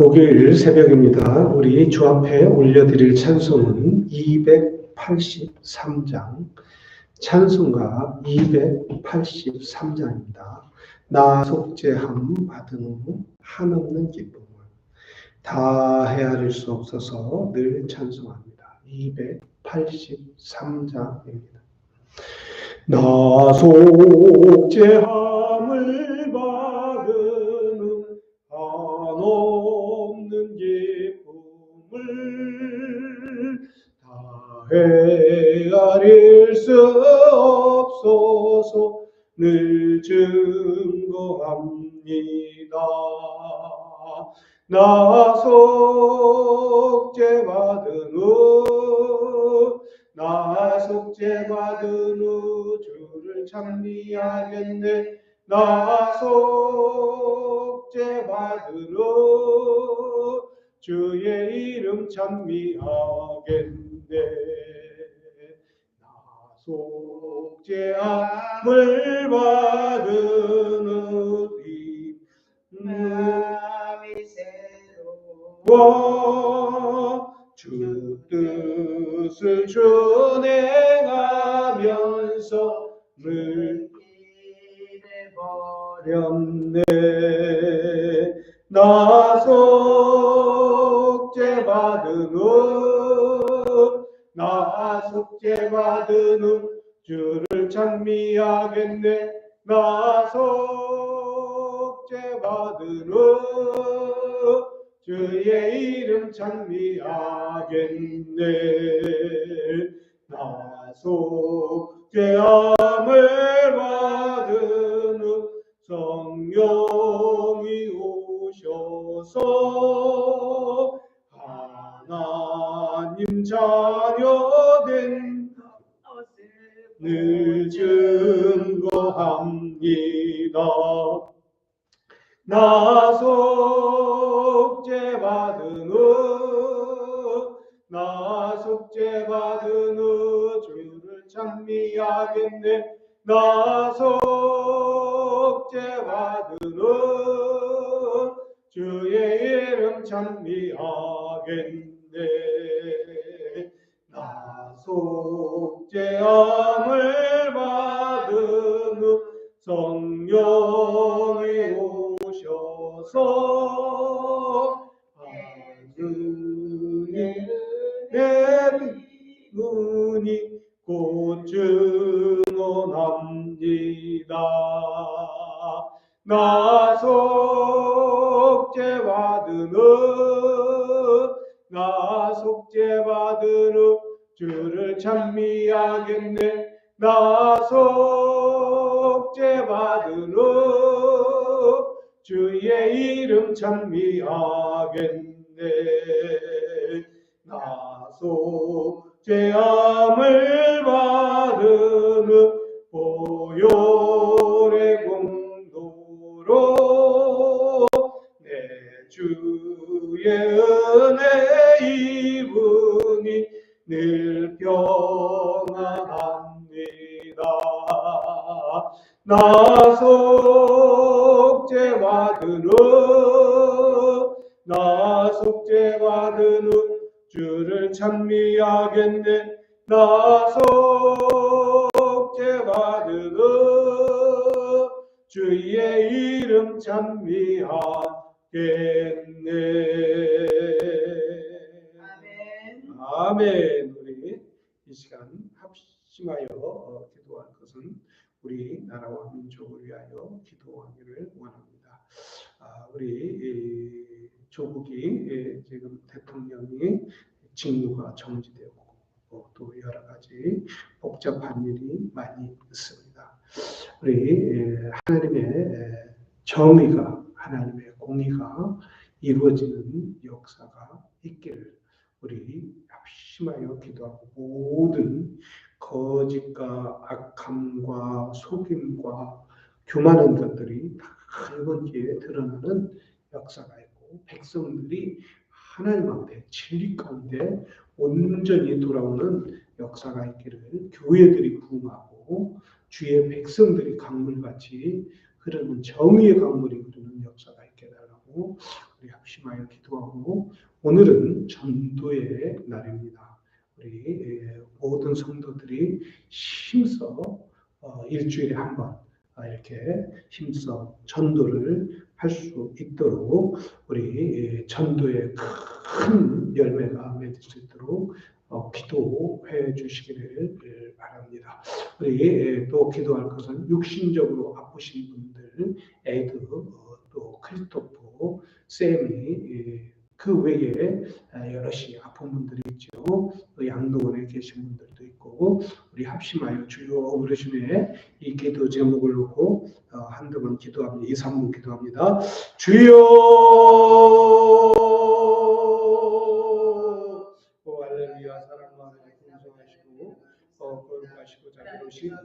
목요일 새벽입니다. 우리 주 앞에 올려드릴 찬송은 283장, 찬송가 283장입니다. 나 속죄함 받은 후 한없는 기쁨을 다 헤아릴 수 없어서 늘 찬송합니다. 283장입니다. 나 속죄함 헤아릴 수 없어서 늘 증거합니다. 나 속죄 받은 후, 나 속죄 받은 후 주를 찬미하겠네. 나 속죄 받은 후 주의 이름 찬미하겠네. 나 속죄함을 받은 후 마음이 새로워 와, 주 뜻을 준행하면서 늘 어렵네. 나 속죄 받은 후, 나 속죄받은 후, 주를 찬미하겠네. 나 속죄 받은 후, 주의 이름 찬미하겠네. 나 속죄함을 받은 후 성령이 오셔서 하나님 자녀된 늘 증거합니다. 나 속죄 받은 후, 나 속죄 받은 후 주를 찬미하겠네. 나 속죄 받은 후 주의 이름 찬미하겠네. 나 속죄함 나 속죄받은 후, 나 속죄받은 후 주를 찬미하 직무가 정지되고 어, 또 여러 가지 복잡한 일이 많이 있습니다. 우리 예, 하나님의 예, 정의가 하나님의 공의가 이루어지는 역사가 있기를 우리 합심하여 기도하고 모든 거짓과 악함과 속임과 교만한 것들이 다 이번 기회에 드러나는 역사가 있고 백성들이 하나님 앞에 진리 가운데 온전히 돌아오는 역사가 있기를 교회들이 부흥하고 주의 백성들이 강물같이 흐르는 정의의 강물이 흐르는 역사가 있게 달라고 우리 합심하여 기도하고 오늘은 전도의 날입니다. 우리 예, 모든 성도들이 힘써 어, 일주일에 한번 아, 이렇게 힘써 전도를 할 수 있도록 우리 예, 전도의 큰 열매가 맺을 수 있도록 어, 기도해 주시기를 예, 바랍니다. 우리 예, 또 기도할 것은 육신적으로 아프신 분들, 에드, 어, 또 크리스토퍼, 쌤이 예, 그 외에 아, 여럿이 아픈 분들이 있죠. 또 양로원에 계신 분들도 있고 우리 합심하여 주여 어르신의 이 기도 제목을 놓고 어, 한두 번 기도합니다. 2, 3분 기도합니다. 주여 어, 거룩하시고 자비로우신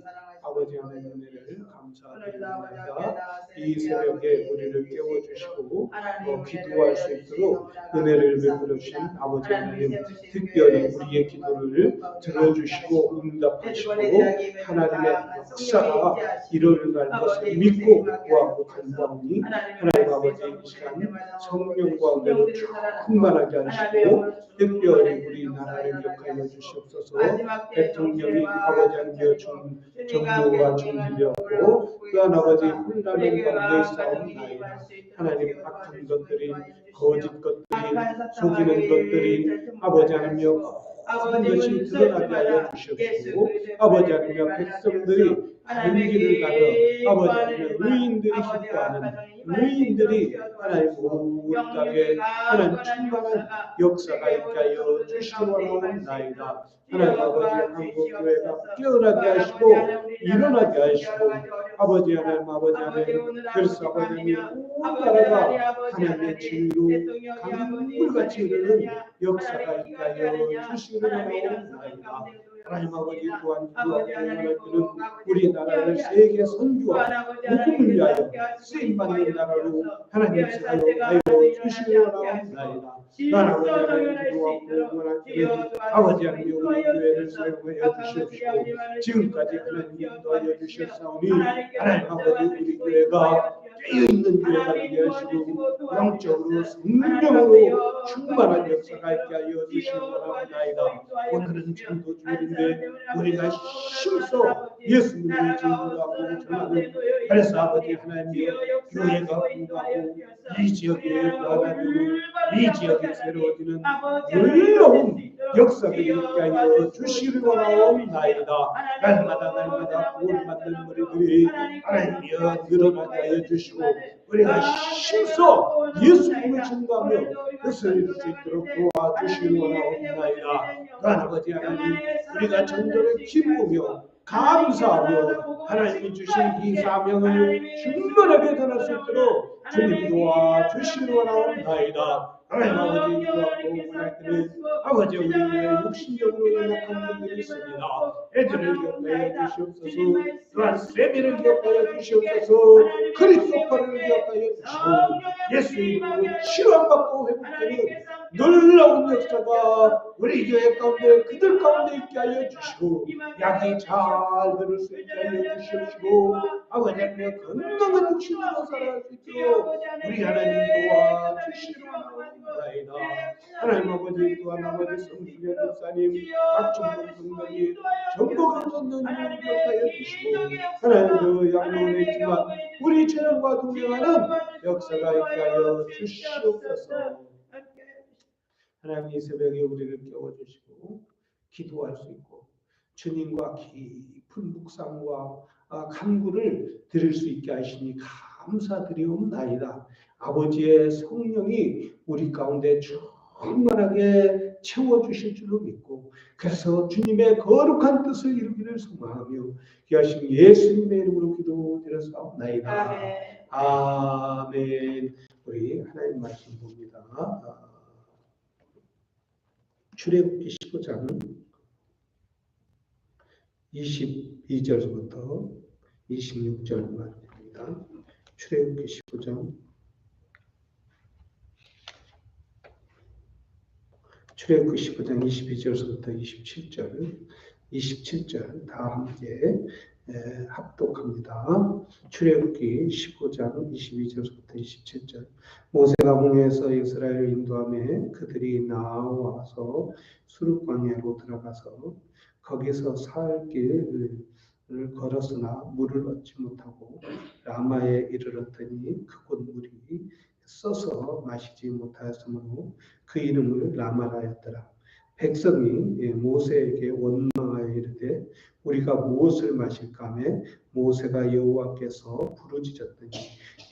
아버지 하나님 은혜를 감사드립니다. 이 새벽에 우리를 깨워주시고 어, 기도할 수 있도록 은혜를 베풀어 주신 아버지 하나님 특별히 우리의 기도를 들어주시고 응답하시고 하나님의 역사가 일어날 것을 믿고 구하고 간구하니 하나님 아버지 이 시간 성령과 은혜로 충만하게 하시고 특별히 우리나라를 기억하여 주시옵소서 대통령이 아버지 하나님 준 정부가 준비되었고 또한 아버지 혼란의 가운데 싸움나이다 하나님 같은 것들이 거짓 것들이 속이는 것들이 아버지 하나님 것이 드러나게 하여 주시옵시고 아버지 하나님 백성들이 다른 길을 가는 아버지 하나님 의인들이 기뻐하는 의인들이 하나님 온 땅에 하나님 충만한 역사가 있게 하여 주시기를 나이다 하나님 아버지 한국 교회가 깨어나게 하시고 일어나게 하시고 아버지 하나님 아버지 하나님 그래서 아버지 온 나라가 하나님의 진리로 강물같이 흐르는 역사가 있게 하여 주시기를 나이다 하나님 아버지 또한 기도하는 우리나라를 세계 선교와 복음을 위하여 쓰임받는 나라로 하나님 사용하여 주시기를 나이다 하나님 기도하고 아버지 하나님 우리 교회를 사용하여 주시옵시고 지금까지 하나님 인도하여 주셨사오니 하나님 아버지 우리 교회가 깨어있는 교회가 되게 하시고 영적으로 성령으로 충만한 역사가 있게 하여 주시기 바랍니다 오늘은 전도 주일인데 우리가 힘써 예수님을 증거하고 전하는 그래서 아버지 하나님 교회가 공부하고 이 지역에 하나님 이 지역에 새로워지는 놀라운 역사를 있게 하여 주시기를 원하옵나이다 날마다 날마다 구원 받는 우리들이 하나님이여 늘어나게 하여 주시고 우리가 힘써 예수님을 증거하며 그것을 이룰 수 있도록 도와주시기를 원하옵나이다 또한 아버지 하나님 우리가 전도를 기쁘며 감사하며 하나님이 주신 이 사명을 충만하게 전할 수 있도록 주님 도와주시기를 원하옵나이다 하나님 아버지 기도하고 원할 아버지 우리의 육신적으로 연약한 분들이 있습니다. 애들을 기억하여 주시옵소서 또한 세미를 기억하여 주시옵소서 크리스토퍼를 기억하여 주시고 예수 이름으로 치료받고 회복되는 놀라운 역사가 우리 교회 가운데 그들 가운데 있게 하여 주시고 약이 잘 들을 수 있게 하여 주시옵시고 아버지 하나님 건강한 육신으로 살아갈 수 있도록 우리 하나님 도와주시기를 원하옵나이다. 하나님 아버지 또한 아버지 성수교 목사님 박준범 성도님 전복한 선도님을 기억하여 주시고 하나님 그 양로원에 있지만 우리 재능과 동행하는 역사가 있게 하여 주시옵소서 하나님 이 새벽에 우리를 깨워주시고 기도할 수 있고 주님과 깊은 묵상과 아, 간구를 드릴 수 있게 하시니 감사드리옵나이다. 아버지의 성령이 우리 가운데 충만하게 채워주실 줄로 믿고 그래서 주님의 거룩한 뜻을 이루기를 소망하며 귀하신 예수님의 이름으로 기도드렸사옵나이다. 아멘. 아멘. 우리 하나님 말씀 봅니다. 아, 출애굽기 15장 22절부터 26절 말입니다. 출애굽기 15장 출애굽기 15장 22절부터 27절 27절 다 함께 에, 합독합니다. 출애굽기 19장 22절부터 27절. 모세가 홍해에서 이스라엘을 인도하며 그들이 나와서 수르광야로 들어가서 거기서 사흘 길을 걸었으나 물을 얻지 못하고 라마에 이르렀더니 그곳 물이 써서 마시지 못하였으므로 그 이름을 라마라 하였더라. 백성이 예, 모세에게 원망하여 이르되 우리가 무엇을 마실까 하며 모세가 여호와께서 부르짖었더니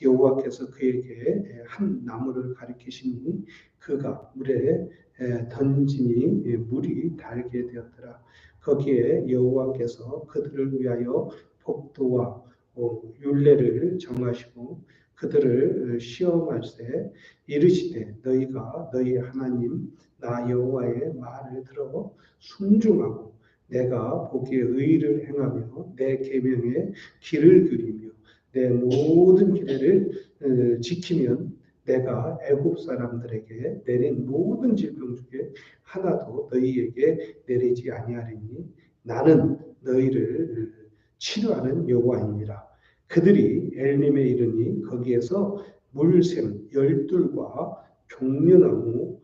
여호와께서 그에게 예, 한 나무를 가리키시니 그가 물에 에, 던지니 예, 물이 달게 되었더라. 거기에 여호와께서 그들을 위하여 법도와 어, 율례를 정하시고 그들을 시험할세 이르시되 너희가 너희 하나님 나 여호와의 말을 들어 순종하고 내가 보기에 의를 행하며 내 계명에 길을 그리며 내 모든 규례를 어, 지키면 내가 애굽 사람들에게 내린 모든 질병 중에 하나도 너희에게 내리지 아니하리니 나는 너희를 치료하는 여호와이니라. 그들이 엘림에 이르니 거기에서 물샘 열둘과 종려나무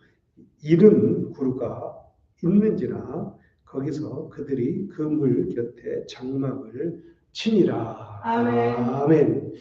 이른 구루가 있는지라 거기서 그들이 그물 곁에 장막을 치니라. 아멘. 아멘.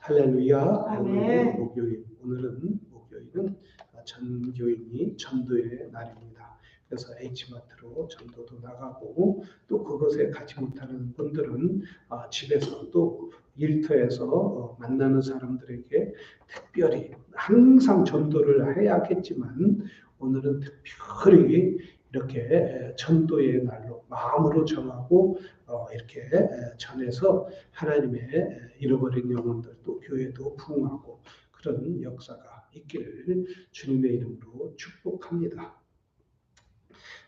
할렐루야. 아멘. 오늘은 목요일. 오늘은 목요일은 전교인이 전도의 날입니다. 그래서 H마트로 전도도 나가고 또 그것에 가지 못하는 분들은 아, 집에서 또 일터에서 어, 만나는 사람들에게 특별히 항상 전도를 해야겠지만 오늘은 특별히 이렇게 전도의 날로 마음으로 정하고 어, 이렇게 전해서 하나님의 잃어버린 영혼들 또 교회도 부흥하고 그런 역사가 있기를 주님의 이름으로 축복합니다.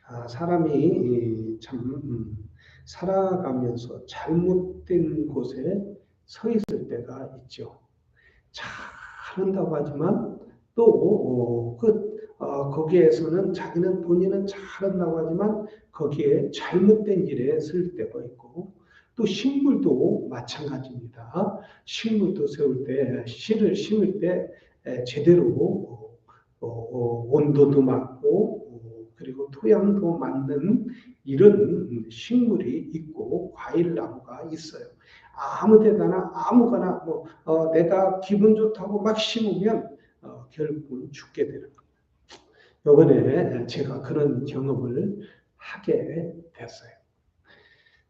아, 사람이 참 음, 살아가면서 잘못된 곳에 서 있을 때가 있죠. 잘한다고 하지만 또그 어, 거기에서는 자기는 본인은 잘한다고 하지만 거기에 잘못된 일에 쓸 때가 있고 또 식물도 마찬가지입니다. 식물도 세울 때 씨를 심을 때 에, 제대로 어, 어, 온도도 맞고 어, 그리고 토양도 맞는 이런 식물이 있고 과일 나무가 있어요. 아무 데다나 아무거나 뭐 어, 내가 기분 좋다고 막 심으면 어, 결국은 죽게 되는 겁니다. 이번에 제가 그런 경험을 하게 됐어요.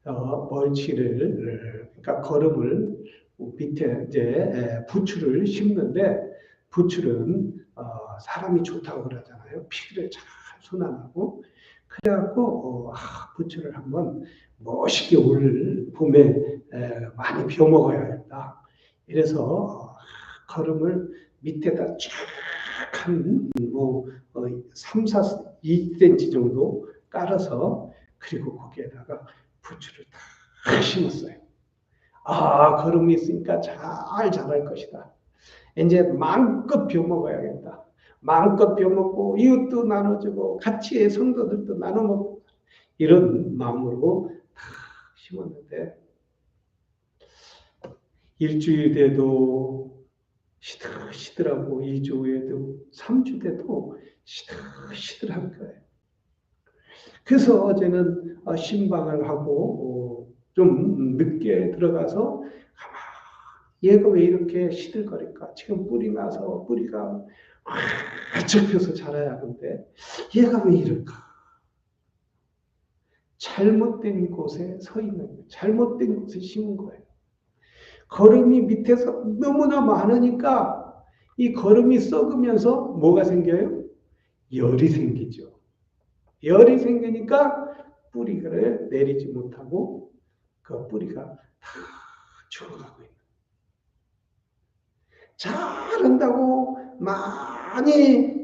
어, 멀치를 그러니까 거름을 밑에 이제 에, 부추를 심는데 부추는 어, 사람이 좋다고 그러잖아요. 피를 잘 순환하고 그래갖고 어, 아, 부추를 한번 멋있게 올 봄에 에, 많이 비워 먹어야겠다. 이래서 어, 거름을 밑에다 쫙 한뭐 어, 3, 4, 2cm 정도 깔아서 그리고 거기에다가 부추를 다 심었어요. 아, 걸음이 있으니까 잘 자랄 것이다. 이제 마음껏 비워 먹어야겠다. 마음껏 비워 먹고 이웃도 나눠주고 같이 성도들도 나눠 먹고 이런 마음으로 다 심었는데 일주일 돼도 시들시들하고 2주 후에도 3주 돼도 시들시들한 거예요. 그래서 어제는 어, 신방을 하고 어, 좀 늦게 들어가서 얘가 왜 이렇게 시들거릴까? 지금 뿌리 나서 뿌리가 확 접혀서 자라야 하는데 얘가 왜 이럴까? 잘못된 곳에 서 있는 거예요. 잘못된 곳에 심은 거예요. 걸음이 밑에서 너무나 많으니까 이 걸음이 썩으면서 뭐가 생겨요? 열이 생기죠. 열이 생기니까 뿌리를 내리지 못하고 그 뿌리가 다 죽어가고 있는. 잘한다고 많이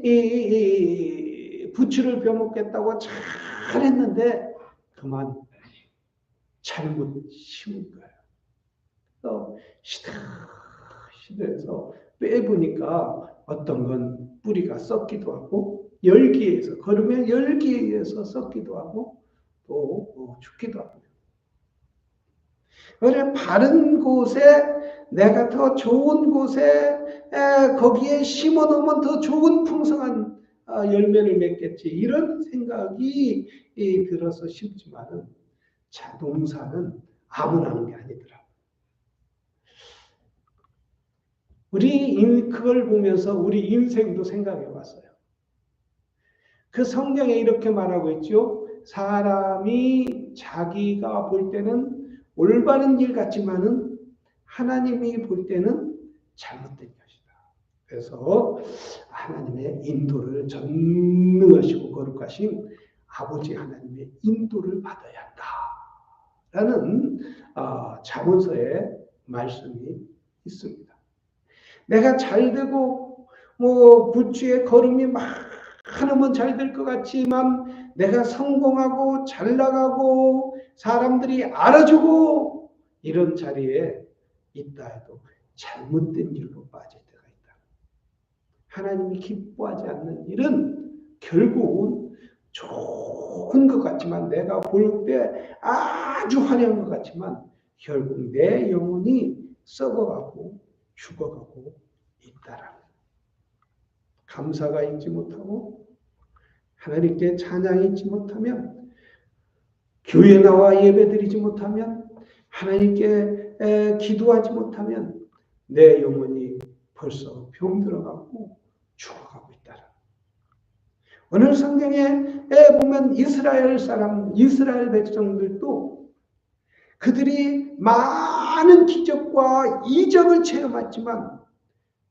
이, 이, 이 부추를 벼먹겠다고 잘했는데 그만 잘못 심은 거예요. 또 시들시들해서 빼보니까 어떤 건 뿌리가 썩기도 하고 열기에 서 걸으면 열기에 의해서 썩기도 하고 또 어, 죽기도 합니다. 그래 바른 곳에 내가 더 좋은 곳에 에, 거기에 심어 놓으면 더 좋은 풍성한 아, 열매를 맺겠지 이런 생각이 이, 들어서 심지만은 자동사는 아무나 하는 게 아니더라. 우리 인- 그걸 보면서 우리 인생도 생각해 봤어요. 그 성경에 이렇게 말하고 있죠. 사람이 자기가 볼 때는 올바른 일 같지만은 하나님이 볼 때는 잘못된 것이다. 그래서 하나님의 인도를 전능하시고 거룩하신 아버지 하나님의 인도를 받아야 한다 라는 아, 자문서의 말씀이 있습니다. 내가 잘 되고 뭐 부추의 걸음이 많으면 잘 될 것 같지만 내가 성공하고 잘 나가고 사람들이 알아주고 이런 자리에 있다 해도 잘못된 일로 빠질 때가 있다. 하나님이 기뻐하지 않는 일은 결국은 좋은 것 같지만 내가 볼 때 아주 화려한 것 같지만 결국 내 영혼이 썩어가고 죽어가고 있다라는 감사가 있지 못하고 하나님께 찬양이 있지 못하면 교회 나와 예배드리지 못하면 하나님께 에, 기도하지 못하면 내 영혼이 벌써 병들어가고 죽어가고 있다. 오늘 성경에 에 보면 이스라엘 사람, 이스라엘 백성들도 그들이 많은 기적과 이적을 체험했지만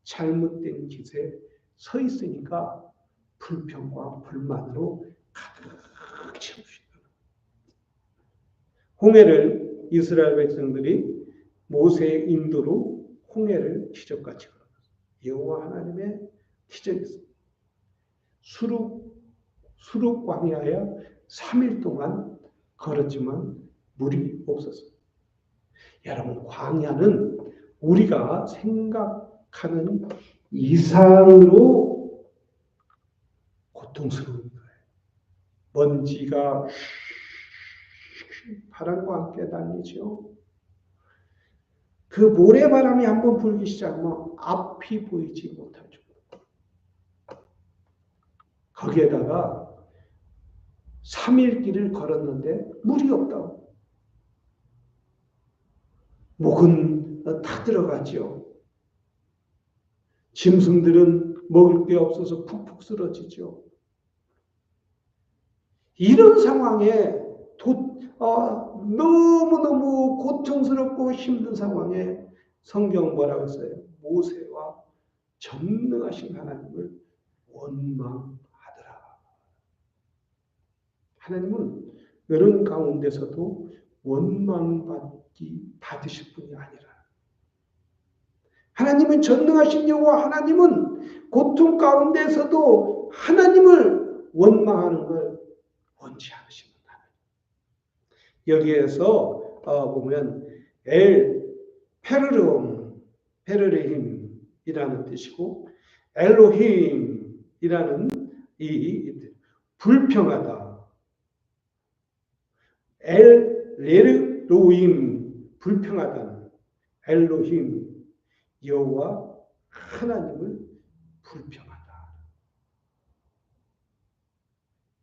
잘못된 길에 서 있으니까 불평과 불만으로 가득 채우시다. 홍해를 이스라엘 백성들이 모세의 인도로 홍해를 기적같이 걸었어요. 여호와 하나님의 기적이었습니다. 수룩 수룩 광야에 3일 동안 걸었지만 물이 없었어요. 여러분 광야는 우리가 생각하는 이상으로 고통스러운 거예요. 먼지가 바람과 함께 달리죠. 그 모래바람이 한번 불기 시작하면 앞이 보이지 못하죠. 거기에다가 3일 길을 걸었는데 물이 없다고. 목은 다 들어가지요. 짐승들은 먹을 게 없어서 푹푹 쓰러지죠. 이런 상황에 도, 어, 너무너무 고통스럽고 힘든 상황에 성경 뭐라고 했어요? 모세와 전능하신 하나님을 원망하더라. 하나님은 그런 가운데서도 원망받 기 받으실 분이 아니라. 하나님은 전능하신 여호와 하나님은 고통 가운데서도 하나님을 원망하는 걸 원치 않으십니다. 여기에서 어, 보면 엘 페르름 페르레힘이라는 뜻이고 엘로힘이라는 이 불평하다. 엘 레르로임 불평하다는 엘로힘 여호와 하나님을 불평하다.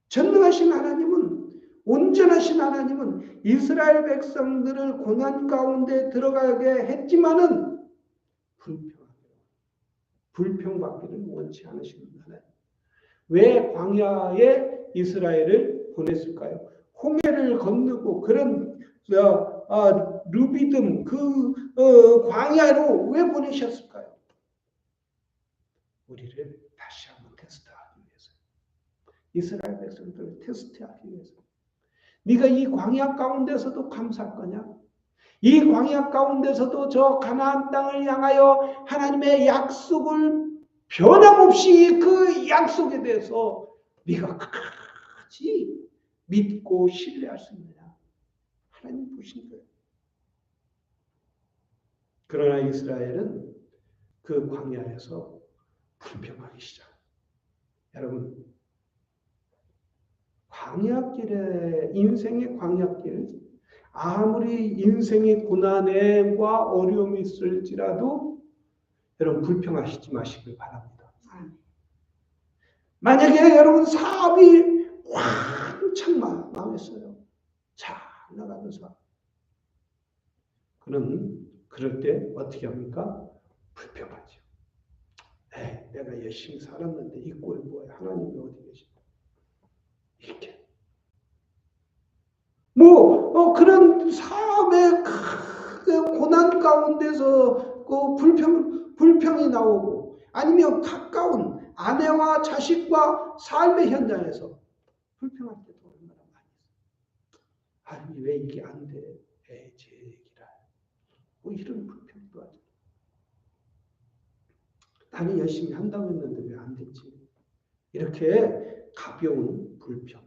전능하신 하나님은 온전하신 하나님은 이스라엘 백성들을 고난 가운데 들어가게 했지만은 불평하게 불평받기를 원치 않으시는 하나님. 왜 광야에 이스라엘을 보냈을까요? 홍해를 건너고 그런 어, 어, 루비듬 그 어, 광야로 왜 보내셨을까요? 우리를 다시 한번 테스트하기 위해서. 이스라엘 백성들을 테스트하기 위해서. 네가 이 광야 가운데서도 감사할 거냐? 이 광야 가운데서도 저 가나안 땅을 향하여 하나님의 약속을 변함없이 그 약속에 대해서 네가 끝까지 믿고 신뢰할 수 있느냐? 하나님 보신 거예요. 그러나 이스라엘은 그 광야에서 불평하기 시작. 여러분, 광야길에 인생의 광야길 아무리 인생의 고난과 어려움이 있을지라도 여러분 불평하시지 마시길 바랍니다. 만약에 여러분 사업이 왕창 망- 망했어요. 사업. 그럼 그럴 때 어떻게 합니까? 불평하죠. 에이, 내가 열심히 살았는데 이 꼴이 뭐야? 하나님이 어디 계시냐? 이렇게. 뭐 어, 그런 사업의 큰 고난 가운데서 그 불평 불평이 나오고 아니면 가까운 아내와 자식과 삶의 현장에서 불평할 때도. 아니 왜 이게 안 돼? 에이 제 얘기라. 뭐 이런 불평도 하죠. 나는 열심히 한다고 했는데 왜 안 됐지? 이렇게 가벼운 불평.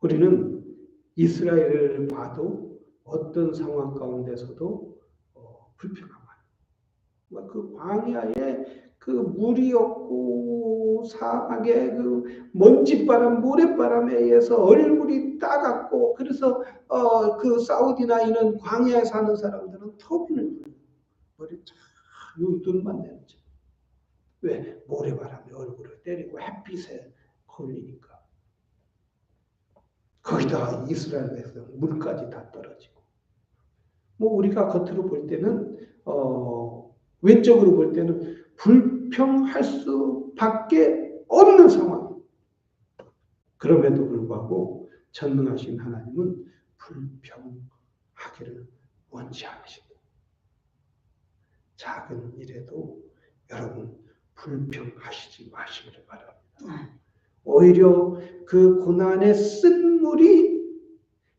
우리는 이스라엘을 봐도 어떤 상황 가운데서도 어, 불평하고 뭐그 광야에 그 물이 없고 사막에 그 먼지바람, 모래바람에 의해서 얼굴이 따갑고 그래서 어, 그 사우디나 이런 광야에 사는 사람들은 터빈을. 머리 쫙 눈만 내놓죠. 왜? 모래바람이 얼굴을 때리고 햇빛에 걸리니까. 거기다가 이스라엘 백성 물까지 다 떨어지고. 뭐 우리가 겉으로 볼 때는 어, 외적으로 볼 때는 불 평할 수밖에 없는 상황. 그럼에도 불구하고 전능하신 하나님은 불평하기를 원치 않으십니다. 작은 일에도 여러분 불평하시지 마시기를 바랍니다. 오히려 그 고난의 쓴물이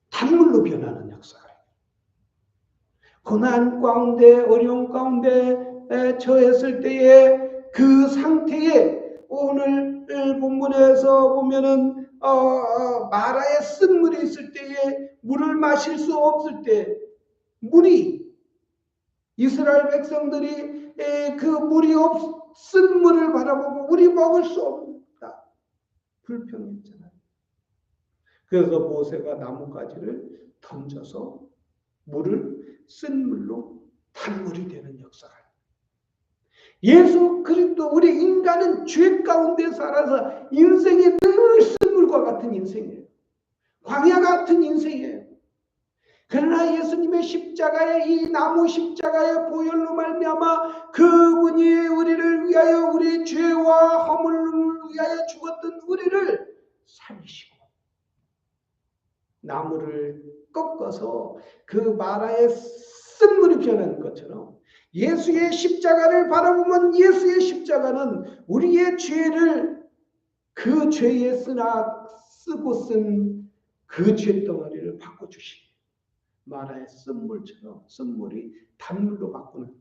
단물로 변하는 역사가 있어요. 고난 가운데 어려움 가운데 에, 처했을 때에 그 상태에 오늘 본문에서 보면은 어, 어, 마라에 쓴 물이 있을 때에 물을 마실 수 없을 때 물이 이스라엘 백성들이 에, 그 물이 없은 물을 바라보고 우리 먹을 수 없다 불평했잖아요. 그래서 모세가 나뭇가지를 던져서 물을 쓴 물로 단물이 되는 역사가 예수 그리스도 우리 인간은 죄 가운데 살아서 인생이 늘 쓴물과 같은 인생이에요. 광야 같은 인생이에요. 그러나 예수님의 십자가의 이 나무 십자가의 보혈로 말미암아 그분이 우리를 위하여 우리 죄와 허물을 위하여 죽었던 우리를 살리시고 나무를 꺾어서 그 마라의 쓴물이 변하는 것처럼 예수의 십자가를 바라보면 예수의 십자가는 우리의 죄를 그 죄에 쓰나 쓰고 쓴 그 죄덩어리를 바꿔주시 마라의 쓴물처럼 쓴물이 단물로 바꾸는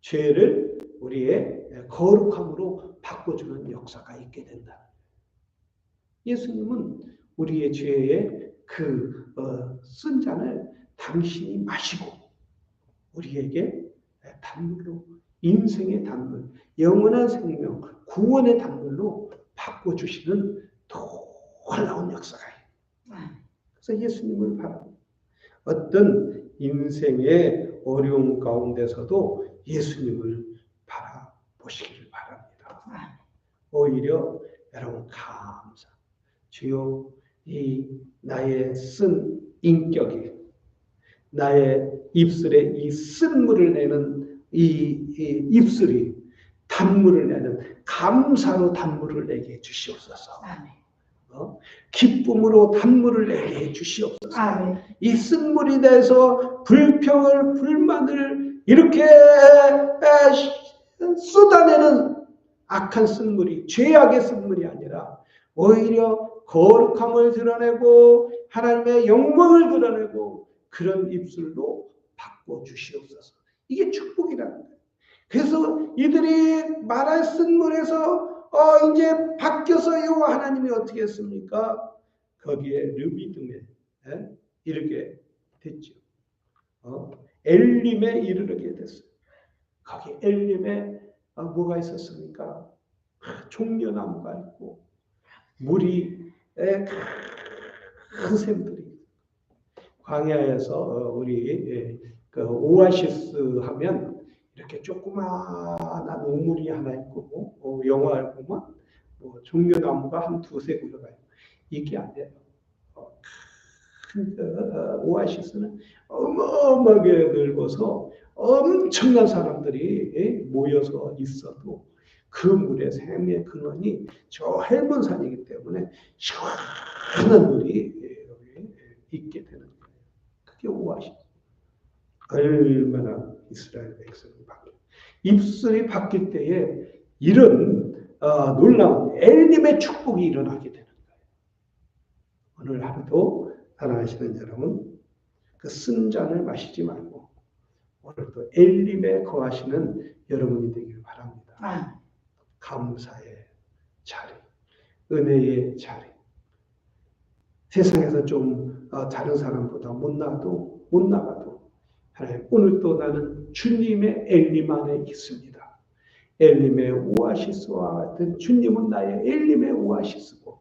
죄를 우리의 거룩함으로 바꿔주는 역사가 있게 된다. 예수님은 우리의 죄의 그 어, 쓴 잔을 당신이 마시고 우리에게 단물로 인생의 단물, 영원한 생명, 구원의 단물로 바꿔주시는 놀라운 역사가 있어요. 그래서 예수님을 바라고 어떤 인생의 어려움 가운데서도 예수님을 바라보시기를 바랍니다. 오히려 여러분 감사. 주요 이 나의 쓴 인격이 나의 입술에 이 쓴물을 내는 이, 이 입술이 단물을 내는 감사로 단물을 내게 주시옵소서. 어? 기쁨으로 단물을 내게 해 주시옵소서. 아멘. 이 쓴물이 돼서 불평을 불만을 이렇게 쏟아내는 악한 쓴물이 죄악의 쓴물이 아니라 오히려 거룩함을 드러내고 하나님의 영광을 드러내고 그런 입술로 바꿔 주시옵소서. 이게 축복이라는 거예요. 그래서 이들이 말할 쓴물에서 어 이제 바뀌어서 여호와 하나님이 어떻게 했습니까? 거기에 르비듬에 에? 이르게 됐죠. 어? 엘림에 이르게 됐어요. 거기 엘림에 어, 뭐가 있었습니까? 아, 종려나무가 있고 물이 에, 큰 샘들이 광야에서 어, 우리 예, 그 오아시스 하면 이렇게 조그마한 우물이 하나 있고 어, 영화를 보면 뭐 종려나무가 한 두세 그루가 있고 이게 안 돼요. 어, 어, 오아시스는 어마어마하게 넓어서 엄청난 사람들이 예, 모여서 있어도 그 물의 생의 근원이 저 헬본 산이기 때문에 시원한 물이 예, 여기 있게 되는 거예요. 그게 오아시스. 얼마나 이스라엘 백성이 바뀌 입술이 바뀔 때에 이런 어, 놀라운 엘림의 축복이 일어나게 되는 거예요. 오늘 하루도 사랑하시는 여러분 그 쓴 잔을 마시지 말고 오늘도 엘림에 거하시는 여러분이 되길 바랍니다. 아멘. 감사의 자리, 은혜의 자리. 세상에서 좀 어, 다른 사람보다 못 나도 못 나가도 하나님 오늘도 나는 주님의 엘림 안에 있습니다. 엘림의 오아시스와 같은 주님은 나의 엘림의 오아시스고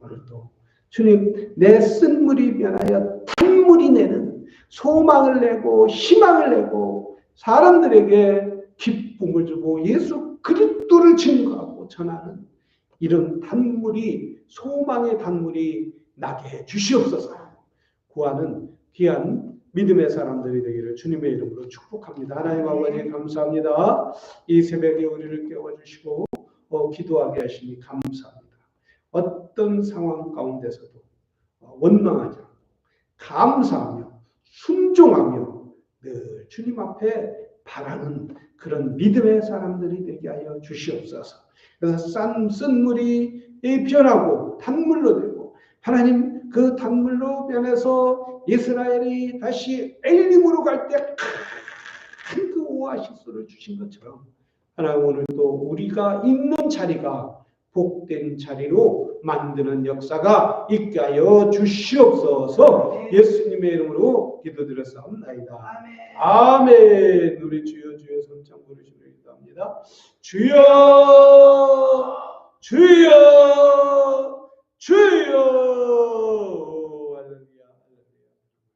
오늘도 주님 내 쓴물이 변하여 단물이 내는 소망을 내고 희망을 내고 사람들에게 기쁨을 주고 예수 그리스도를 증거하고 전하는 이런 단물이 소망의 단물이 나게 해 주시옵소서. 구하는 귀한 믿음의 사람들이 되기를 주님의 이름으로 축복합니다. 하나님 아버지 감사합니다. 이 새벽에 우리를 깨워주시고 어, 기도하게 하시니 감사합니다. 어떤 상황 가운데서도 어, 원망하지 않고 감사하며 순종하며 늘 주님 앞에 바라는 그런 믿음의 사람들이 되게 하여 주시옵소서. 그래서 싼 쓴물이 변하고 단물로 되고 하나님 그 단물로 변해서 이스라엘이 다시 엘림으로 갈 때 큰 그 오아시스를 주신 것처럼 하나님 오늘도 우리가 있는 자리가 복된 자리로 만드는 역사가 있게 하여 주시옵소서 예수님의 이름으로 기도드렸사옵나이다. 아멘. 아멘. 우리 주여 주여 성창 부르시며 기도합니다. 주여 주여 去哟！